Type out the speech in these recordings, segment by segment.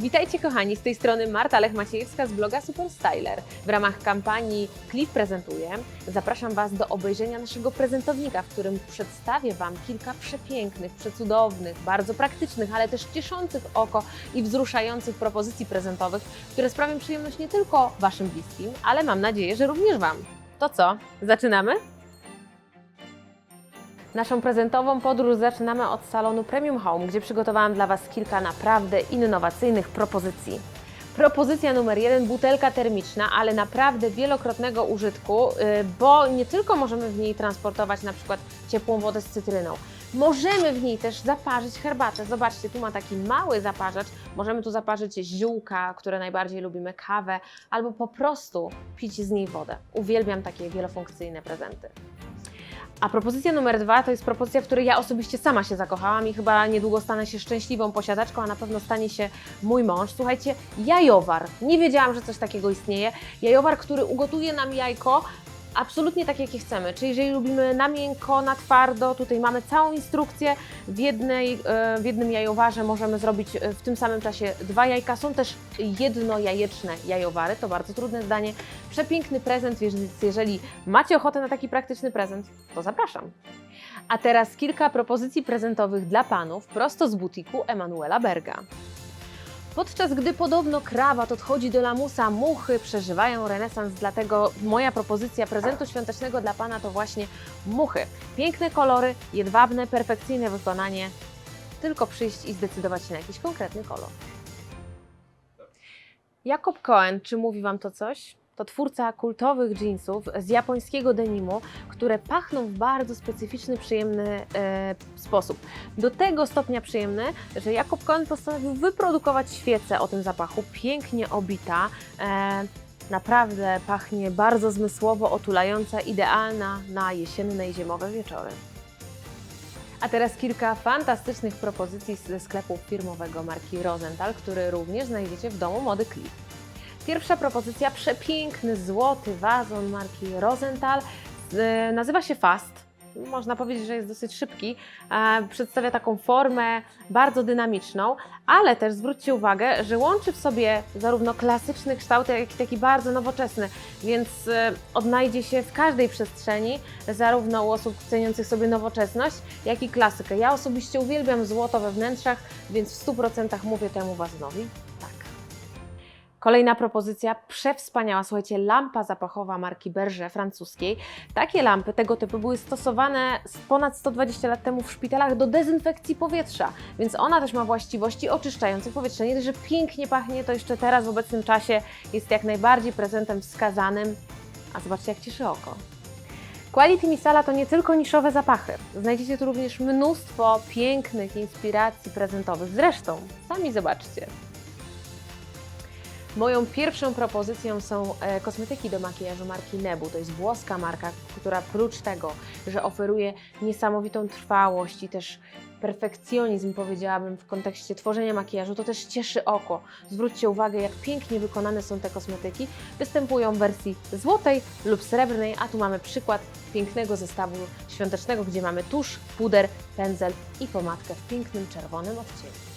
Witajcie kochani, z tej strony Marta Lech-Maciejewska z bloga Super Styler. W ramach kampanii Cliff Prezentuje zapraszam Was do obejrzenia naszego prezentownika, w którym przedstawię Wam kilka przepięknych, przecudownych, bardzo praktycznych, ale też cieszących oko i wzruszających propozycji prezentowych, które sprawią przyjemność nie tylko Waszym bliskim, ale mam nadzieję, że również Wam. To co, zaczynamy? Naszą prezentową podróż zaczynamy od salonu Premium Home, gdzie przygotowałam dla Was kilka naprawdę innowacyjnych propozycji. Propozycja numer jeden, butelka termiczna, ale naprawdę wielokrotnego użytku, yy, bo nie tylko możemy w niej transportować na przykład ciepłą wodę z cytryną, możemy w niej też zaparzyć herbatę. Zobaczcie, tu ma taki mały zaparzacz, możemy tu zaparzyć ziółka, które najbardziej lubimy, kawę, albo po prostu pić z niej wodę. Uwielbiam takie wielofunkcyjne prezenty. A propozycja numer dwa to jest propozycja, w której ja osobiście sama się zakochałam i chyba niedługo stanę się szczęśliwą posiadaczką, a na pewno stanie się mój mąż. Słuchajcie, jajowar. Nie wiedziałam, że coś takiego istnieje. Jajowar, który ugotuje nam jajko absolutnie tak, jakie chcemy. Czyli jeżeli lubimy na miękko, na twardo, tutaj mamy całą instrukcję. W, jednej, e, w jednym jajowarze możemy zrobić e, w tym samym czasie dwa jajka. Są też jednojajeczne jajowary, to bardzo trudne zdanie. Przepiękny prezent, więc jeżeli macie ochotę na taki praktyczny prezent, to zapraszam. A teraz kilka propozycji prezentowych dla panów prosto z butiku Emanuela Berga. Podczas gdy podobno krawat odchodzi do lamusa, muchy przeżywają renesans, dlatego moja propozycja prezentu świątecznego dla Pana to właśnie muchy. Piękne kolory, jedwabne, perfekcyjne wykonanie. Tylko przyjść i zdecydować się na jakiś konkretny kolor. Jakob Cohen, czy mówi Wam to coś? To twórca kultowych jeansów z japońskiego denimu, które pachną w bardzo specyficzny, przyjemny e, sposób. Do tego stopnia przyjemny, że Jakob Cohen postanowił wyprodukować świecę o tym zapachu, pięknie obita. E, naprawdę pachnie bardzo zmysłowo, otulająca, idealna na jesienne i zimowe wieczory. A teraz kilka fantastycznych propozycji ze sklepu firmowego marki Rosenthal, który również znajdziecie w domu mody Clip. Pierwsza propozycja, przepiękny złoty wazon marki Rosenthal. E, Nazywa się Fast. Można powiedzieć, że jest dosyć szybki. E, Przedstawia taką formę bardzo dynamiczną, ale też zwróćcie uwagę, że łączy w sobie zarówno klasyczny kształt, jak i taki bardzo nowoczesny, więc e, odnajdzie się w każdej przestrzeni, zarówno u osób ceniących sobie nowoczesność, jak i klasykę. Ja osobiście uwielbiam złoto we wnętrzach, więc w 100% mówię temu wazonowi. Kolejna propozycja, przewspaniała, słuchajcie, lampa zapachowa marki Berger francuskiej. Takie lampy tego typu były stosowane ponad 120 lat temu w szpitalach do dezynfekcji powietrza, więc ona też ma właściwości oczyszczające powietrze. Nie że pięknie pachnie, to jeszcze teraz w obecnym czasie jest jak najbardziej prezentem wskazanym, a zobaczcie jak cieszy oko. Quality Misala to nie tylko niszowe zapachy. Znajdziecie tu również mnóstwo pięknych inspiracji prezentowych. Zresztą, sami zobaczcie. Moją pierwszą propozycją są e, kosmetyki do makijażu marki Nebu. To jest włoska marka, która prócz tego, że oferuje niesamowitą trwałość i też perfekcjonizm, powiedziałabym, w kontekście tworzenia makijażu, to też cieszy oko. Zwróćcie uwagę, jak pięknie wykonane są te kosmetyki. Występują w wersji złotej lub srebrnej, a tu mamy przykład pięknego zestawu świątecznego, gdzie mamy tusz, puder, pędzel i pomadkę w pięknym czerwonym odcieniu.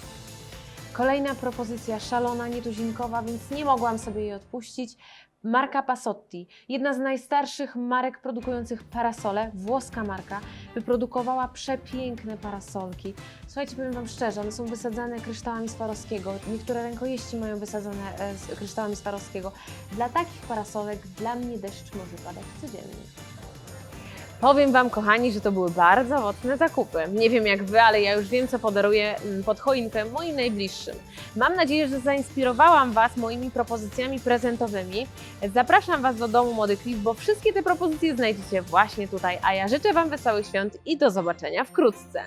Kolejna propozycja szalona, nietuzinkowa, więc nie mogłam sobie jej odpuścić. Marka Pasotti, jedna z najstarszych marek produkujących parasole, włoska marka, wyprodukowała przepiękne parasolki. Słuchajcie, powiem Wam szczerze, one są wysadzane kryształami Swarowskiego. Niektóre rękojeści mają wysadzone e, kryształami Swarowskiego. Dla takich parasolek dla mnie deszcz może padać codziennie. Powiem Wam, kochani, że to były bardzo owocne zakupy. Nie wiem jak Wy, ale ja już wiem, co podaruję mm, pod choinkę moim najbliższym. Mam nadzieję, że zainspirowałam Was moimi propozycjami prezentowymi. Zapraszam Was do domu Mody Clip, bo wszystkie te propozycje znajdziecie właśnie tutaj, a ja życzę Wam wesołych świąt i do zobaczenia wkrótce.